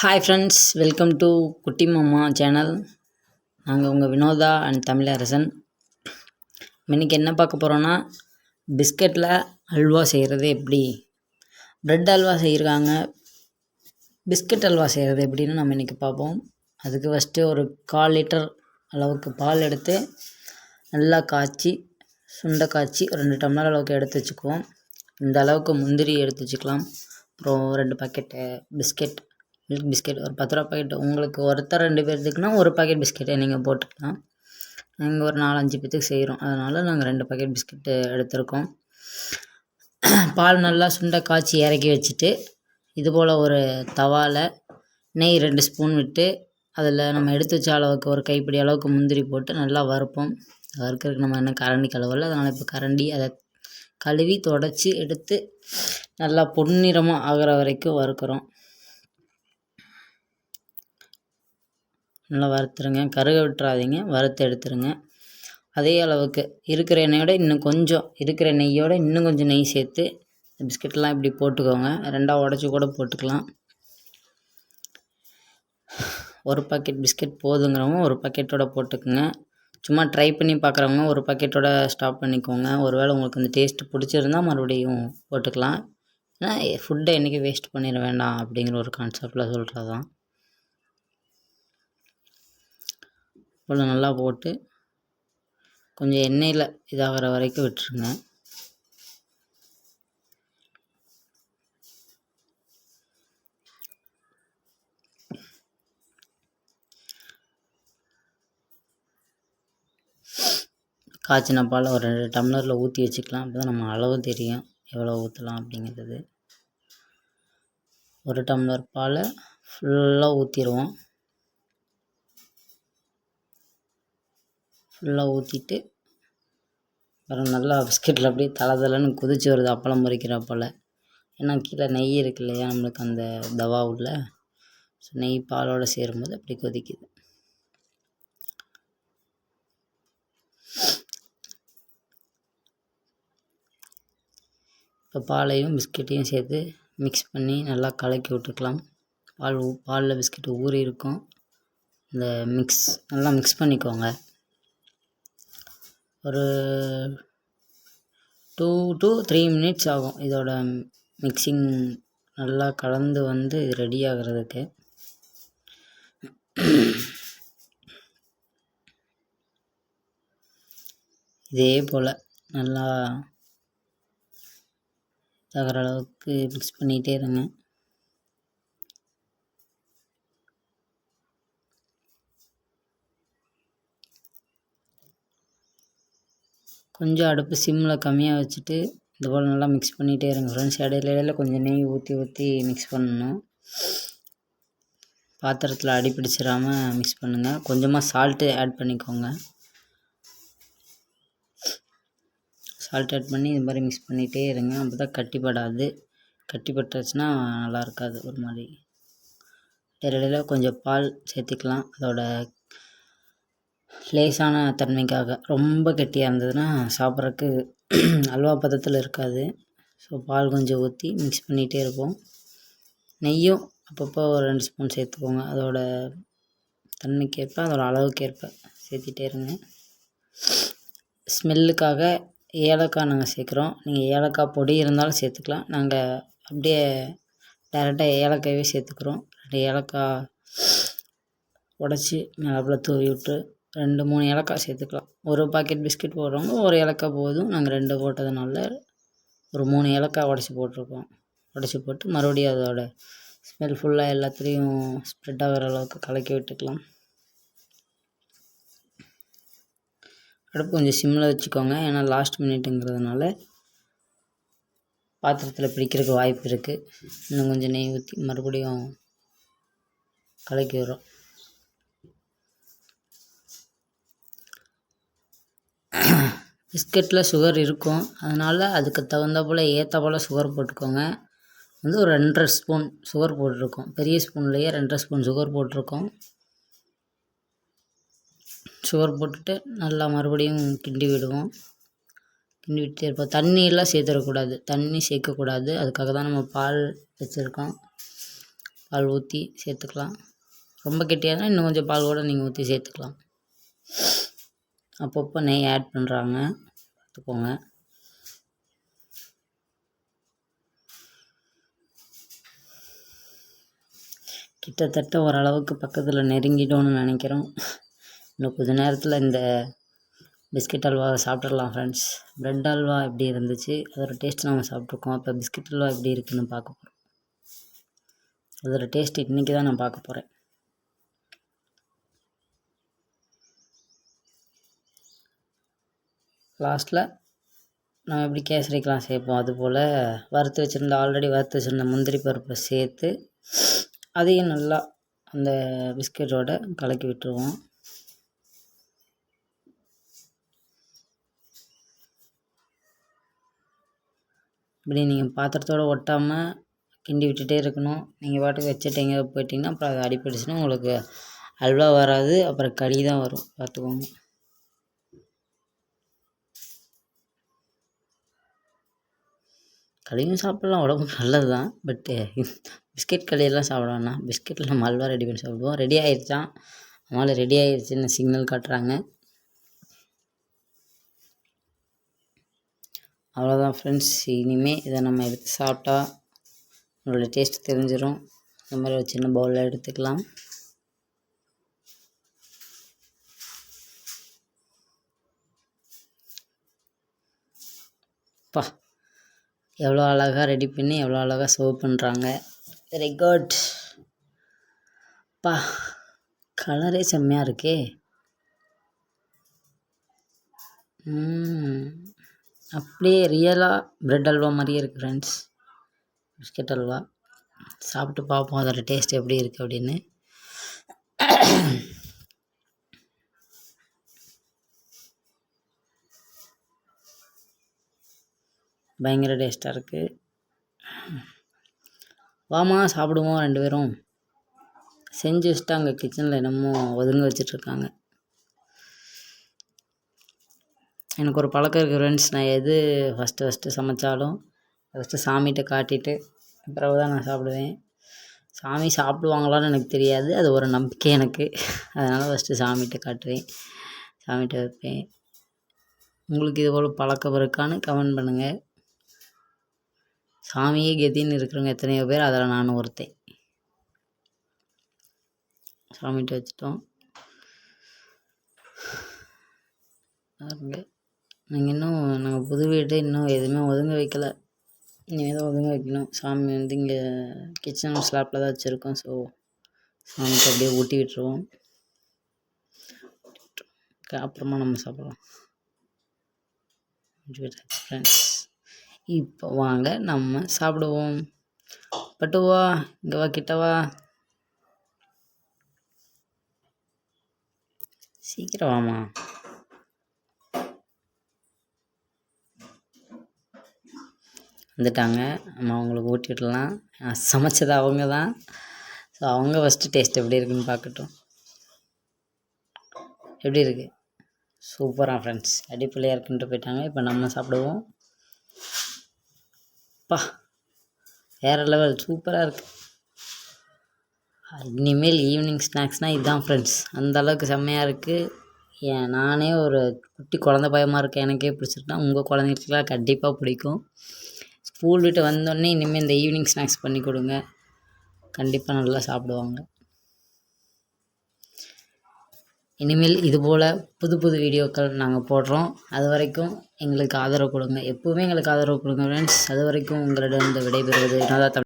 Hi friends welcome to குட்டி மாமா channel நாங்கள் உங்கள் வினோதா அண்ட் தமிழரசன். இன்றைக்கி என்ன பார்க்க போகிறோன்னா பிஸ்கட்டில் அல்வா செய்கிறது எப்படி? ப்ரெட் அல்வா செய்கிறாங்க பிஸ்கட் அல்வா செய்கிறது எப்படின்னு நம்ம இன்றைக்கி பார்ப்போம். அதுக்கு ஃபஸ்ட்டு ஒரு கால் லிட்டர் அளவுக்கு பால் எடுத்து நல்லா காய்ச்சி சுண்டை காய்ச்சி ரெண்டு டம்ளர் அளவுக்கு எடுத்து வச்சுக்குவோம். இந்த அளவுக்கு முந்திரி எடுத்து வச்சுக்கலாம். அப்புறம் ரெண்டு பாக்கெட்டு பிஸ்கெட் மில்க் பிஸ்கெட் ஒரு பத்து ரூபா பாக்கெட் உங்களுக்கு ஒருத்தர் ரெண்டு பேர்த்துக்குனா ஒரு பாக்கெட் பிஸ்கெட்டை நீங்கள் போட்டுக்கலாம். நாங்கள் ஒரு நாலஞ்சு பேர்த்துக்கு செய்கிறோம் அதனால் நாங்கள் ரெண்டு பாக்கெட் பிஸ்கெட்டு எடுத்திருக்கோம். பால் நல்லா சுண்டை காய்ச்சி இறக்கி வச்சுட்டு இது போல் ஒரு தவாவில் நெய் ரெண்டு ஸ்பூன் விட்டு அதில் நம்ம எடுத்து வச்ச அளவுக்கு ஒரு கைப்பிடி அளவுக்கு முந்திரி போட்டு நல்லா வறுப்போம். வறுக்கிறதுக்கு நம்ம என்ன கரண்டி கழுவல அதனால் இப்போ கரண்டி அதை கழுவி தொடச்சி எடுத்து நல்லா பொன்னிறமாக ஆகிற வரைக்கும் வறுக்கிறோம். நல்லா வறுத்துருங்க. கருக விட்டுறாதீங்க. வறுத்து எடுத்துருங்க. அதே அளவுக்கு இருக்கிற எண்ணெயோட இன்னும் கொஞ்சம் இருக்கிற நெய்யோட இன்னும் கொஞ்சம் நெய் சேர்த்து பிஸ்கெட்லாம் இப்படி போட்டுக்கோங்க. ரெண்டாக உடச்சி கூட போட்டுக்கலாம். ஒரு பாக்கெட் பிஸ்கெட் போதுங்கிறவங்க ஒரு பாக்கெட்டோட போட்டுக்குங்க. சும்மா ட்ரை பண்ணி பார்க்குறவங்க ஒரு பாக்கெட்டோட ஸ்டாப் பண்ணிக்கோங்க. ஒருவேளை உங்களுக்கு அந்த டேஸ்ட்டு பிடிச்சிருந்தா மறுபடியும் போட்டுக்கலாம். ஏன்னா ஃபுட்டை என்றைக்கும் வேஸ்ட் பண்ணிட வேண்டாம் அப்படிங்கிற ஒரு கான்செப்டில் சொல்கிறது தான் இவ்வளோ நல்லா போட்டு கொஞ்சம் எண்ணெயில் இதாகிற வரைக்கும் விட்டுருங்க. காய்ச்சின பால் ஒரு ரெண்டு டம்ளரில் ஊற்றி வச்சுக்கலாம். அப்போ தான் நம்ம அளவு தெரியும் எவ்வளோ ஊற்றலாம் அப்படிங்கிறது. ஒரு டம்ளர் பாலை ஃபுல்லாக ஊற்றிடுவோம். ஃபுல்லாக ஊற்றிட்டு அப்புறம் நல்லா பிஸ்கெட்டில் அப்படியே தலை தலைன்னு கொதிச்சு வருது அப்பளம் பொரிக்கிற போல். ஏன்னா கீழே நெய் இருக்கு இல்லையா நம்மளுக்கு அந்த தவா உள்ள. ஸோ நெய் பாலோடு சேரும்போது அப்படி கொதிக்குது. இப்போ பாலையும் பிஸ்கெட்டையும் சேர்த்து மிக்ஸ் பண்ணி நல்லா கலக்கி விட்டுக்கலாம். பால் ஊ பாலில் பிஸ்கெட்டு ஊறி இருக்கும் இந்த மிக்ஸ் நல்லா மிக்ஸ் பண்ணிக்கோங்க. ஒரு டூ டு த்ரீ மினிட்ஸ் ஆகும் இதோட மிக்சிங் நல்லா கலந்து வந்து இது ரெடி ஆகிறதுக்கு. இதே போல் நல்லா இதாகிற அளவுக்கு மிக்ஸ் பண்ணிகிட்டே இருங்க. கொஞ்சம் அடுப்பு சிம்மில் கம்மியாக வச்சுட்டு இது போல் நல்லா மிக்ஸ் பண்ணிகிட்டே இருங்க. ஃப்ரெண்ட்ஸ் இடையில இடையில கொஞ்சம் நெய் ஊற்றி ஊற்றி மிக்ஸ் பண்ணணும். பாத்திரத்தில் அடி பிடிச்சிடாமல் மிக்ஸ் பண்ணுங்கள் கொஞ்சமாக சால்ட்டு ஆட் பண்ணிக்கோங்க. சால்ட் ஆட் பண்ணி இது மாதிரி மிக்ஸ் பண்ணிகிட்டே இருங்க. அப்போ தான் கட்டிப்படாது. கட்டிப்பட்டுச்சுன்னா நல்லா இருக்காது. ஒரு மாதிரி. இடையில கொஞ்சம் பால் சேர்த்திக்கலாம். அதோட லேசான தன்மைக்காக. ரொம்ப கெட்டியாக இருந்ததுன்னா சாப்பிட்றக்கு அல்வா பதத்தில் இருக்காது. ஸோ பால் கொஞ்சம் ஊற்றி மிக்ஸ் பண்ணிகிட்டே இருப்போம். நெய்யும் அப்பப்போ ஒரு ரெண்டு ஸ்பூன் சேர்த்துக்கோங்க. அதோட தன்மைக்கேற்ப அதோட அளவுக்கேற்ப சேர்த்திட்டே இருங்க. ஸ்மெல்லுக்காக ஏலக்காய் நாங்கள் சேர்க்குறோம். நீங்கள் ஏலக்காய் பொடி இருந்தாலும் சேர்த்துக்கலாம். நாங்கள் அப்படியே டேரெக்டாக ஏலக்காயவே சேர்த்துக்குறோம். ரெண்டு ஏலக்காய் உடச்சி மேலே தூவி விட்டு ரெண்டு மூணு ஏலக்காய் சேர்த்துக்கலாம். ஒரு பாக்கெட் பிஸ்கெட் போடுறவங்க ஒரு ஏலக்காய் போதும். நாங்கள் ரெண்டு போட்டதுனால ஒரு மூணு ஏலக்காய் உடச்சி போட்டிருக்கோம். உடச்சி போட்டு மறுபடியும் அதோட ஸ்மெல் ஃபுல்லாக எல்லாத்துலேயும் ஸ்ப்ரெட் ஆகிற அளவுக்கு கலக்கி விட்டுக்கலாம். அடுப்பு கொஞ்சம் சிம்மில் வச்சுக்கோங்க. ஏன்னா லாஸ்ட் மினிட்டுங்கிறதுனால பாத்திரத்தில் பிடிக்கிறதுக்கு வாய்ப்பு இருக்குது இன்னும் கொஞ்சம் நெய் ஊற்றி மறுபடியும் கலக்கி விடுறோம். பிஸ்கட்டில் சுகர் இருக்கும். அதனால் அதுக்கு தகுந்த போல் ஏற்ற போல் சுகர் போட்டுக்கோங்க. வந்து ஒரு ரெண்டரை ஸ்பூன் சுகர் போட்டிருக்கோம். பெரிய ஸ்பூன்லேயே ரெண்டரை ஸ்பூன் சுகர் போட்டிருக்கோம். சுகர் போட்டுட்டு நல்லா மறுபடியும் கிண்டி விடுவோம். கிண்டி விட்டே இருப்போம் தண்ணியெல்லாம் சேர்த்துடக்கூடாது. தண்ணி சேர்க்கக்கூடாது. அதுக்காக தான் நம்ம பால் வச்சுருக்கோம். பால் ஊற்றி சேர்த்துக்கலாம். ரொம்ப கெட்டியானா இன்னும் கொஞ்சம் பால் கூட நீங்கள் ஊற்றி சேர்த்துக்கலாம். அப்பப்போ நெய் ஆட் பண்ணுறாங்க பார்த்துக்கோங்க கிட்டத்தட்ட ஓரளவுக்கு பக்கத்தில் நெருங்கிடும்னு நினைக்கிறோம். இன்னும் கொஞ்ச நேரத்தில் இந்த பிஸ்கெட் அல்வா சாப்பிட்றலாம் ஃப்ரெண்ட்ஸ் ப்ரெட் அல்வா எப்படி இருந்துச்சு? அதோட டேஸ்ட் நம்ம சாப்பிட்ருக்கோம் அப்போ பிஸ்கெட் அல்வா எப்படி இருக்குன்னு பார்க்க போகிறோம் அதோட டேஸ்ட் இன்றைக்கி தான் நான் பார்க்க போகிறேன் லாஸ்ட்டில் நம்ம எப்படி கேசரிக்கெலாம் சேர்ப்போம். அதுபோல் வறுத்து வச்சுருந்த ஆல்ரெடி வறுத்து வச்சுருந்த முந்திரி பருப்பை சேர்த்து அதையும் நல்லா அந்த பிஸ்கட்டோடு கலக்கி விட்டுருவோம். இப்படி நீங்கள் பாத்திரத்தோடு ஒட்டாமல் கிண்டி விட்டுட்டே இருக்கணும். நீங்கள் பாட்டுக்கு வச்சுட்டீங்க போயிட்டிங்கன்னா அப்புறம் அது அடிப்பிடிச்சுன்னா உங்களுக்கு அல்வா வராது. அப்புறம் கறி தான் வரும். பார்த்துக்கோங்க. களியும் சாப்பிட்லாம் உடம்புக்கு நல்லது தான் பட்டு பிஸ்கெட் eh, களியெல்லாம் சாப்பிட வேணாம் பிஸ்கெட்டில் நம்ம அல்வா ரெடி பண்ணி சாப்பிடுவோம். ரெடி ஆயிடுச்சான் அதனால் ரெடி ஆயிடுச்சுன்னு சிக்னல் காட்டுறாங்க. அவ்வளோதான் ஃப்ரெண்ட்ஸ் இனிமேல் இதை நம்ம எடுத்து சாப்பிட்டா நம்மளோட டேஸ்ட் தெரிஞ்சிடும் இந்த மாதிரி ஒரு சின்ன பவுலில் எடுத்துக்கலாம். பா எவ்வளோ அழகாக ரெடி பண்ணி எவ்வளோ அழகாக சர்வ் பண்ணுறாங்க வெரி குட் பா கலரே செம்மையாக இருக்கே. அப்படியே ரியலாக ப்ரெட் அல்வா மாதிரியே இருக்குது ஃப்ரெண்ட்ஸ் பிஸ்கெட் அல்வா. சாப்பிட்டு பார்ப்போம் அதோட டேஸ்ட் எப்படி இருக்குது அப்படின்னு. பயங்கர டேஸ்ட்டாக இருக்குது வாமா சாப்பிடுவோம் ரெண்டு பேரும். செஞ்சு வச்சுட்டு அங்கே கிச்சனில் என்னமோ ஒதுங்க வச்சிட்ருக்காங்க எனக்கு ஒரு பழக்கம் இருக்குது ஃப்ரெண்ட்ஸ் நான் எது ஃபஸ்ட்டு ஃபஸ்ட்டு சமைச்சாலும் ஃபஸ்ட்டு சாமிகிட்ட காட்டிட்டு பிறகு தான் நான் சாப்பிடுவேன். சாமி சாப்பிடுவாங்களான்னு எனக்கு தெரியாது. அது ஒரு நம்பிக்கை எனக்கு. அதனால் ஃபஸ்ட்டு சாமிகிட்ட காட்டுவேன். சாமிகிட்ட வைப்பேன். உங்களுக்கு இது போல் பழக்கம் இருக்கான்னு கமெண்ட் பண்ணுங்கள் சாமியே கெதின்னு இருக்கிறவங்க எத்தனையோ பேர் அதில் நானும் ஒருத்தன். சாமிகிட்ட வச்சுட்டோம். பாருங்க. நாங்கள் இன்னும் நாங்கள் புது வீடு இன்னும் எதுவுமே ஒதுங்க வைக்கலை. இனிமேல் தான் ஒதுங்க வைக்கணும். சாமி வந்து இங்கே கிச்சன் ஸ்லாப்பில் தான் வச்சுருக்கோம். ஸோ சாமிக்கு அப்படியே ஊட்டி விட்டுருவோம். அப்புறமா நம்ம சாப்பிட்றோம் ஃப்ரெண்ட்ஸ் இப்போ வாங்க நம்ம சாப்பிடுவோம். பட்டு வா இங்கே வா கிட்ட வா. சீக்கிரம் வாமா வந்துட்டாங்க. நம்ம அவங்களுக்கு ஊட்டி விடலாம் சமைச்சது அவங்க தான். ஸோ அவங்க ஃபஸ்ட்டு டேஸ்ட் எப்படி இருக்குன்னு பார்க்கட்டும். எப்படி இருக்குது சூப்பராக ஃப்ரெண்ட்ஸ் அடிப்படையாக இருக்குன்ட்டு போயிட்டாங்க. இப்போ நம்ம சாப்பிடுவோம். பா வேறு லெவல் சூப்பராக இருக்குது இனிமேல் ஈவினிங் ஸ்நாக்ஸ்னால் இதுதான் ஃப்ரெண்ட்ஸ் அந்தளவுக்கு செம்மையாக இருக்குது ஏன் நானே ஒரு குட்டி குழந்த பயமாக இருக்கேன். எனக்கே பிடிச்சிருக்குன்னா உங்கள் குழந்தைங்களுக்குலாம் கண்டிப்பாக பிடிக்கும். ஸ்கூல் விட்டு வந்தோடனே இனிமேல் இந்த ஈவினிங் ஸ்நாக்ஸ் பண்ணி கொடுங்க. கண்டிப்பாக நல்லா சாப்பிடுவாங்க. இனிமேல் இதுபோல் புது புது வீடியோக்கள் நாங்கள் போடுறோம். அது வரைக்கும் எங்களுக்கு ஆதரவு கொடுங்க. எப்போவுமே எங்களுக்கு ஆதரவு கொடுங்க ஃப்ரெண்ட்ஸ் அது வரைக்கும் உங்களிடம் விடைபெறுவது வினோதா தமிழ்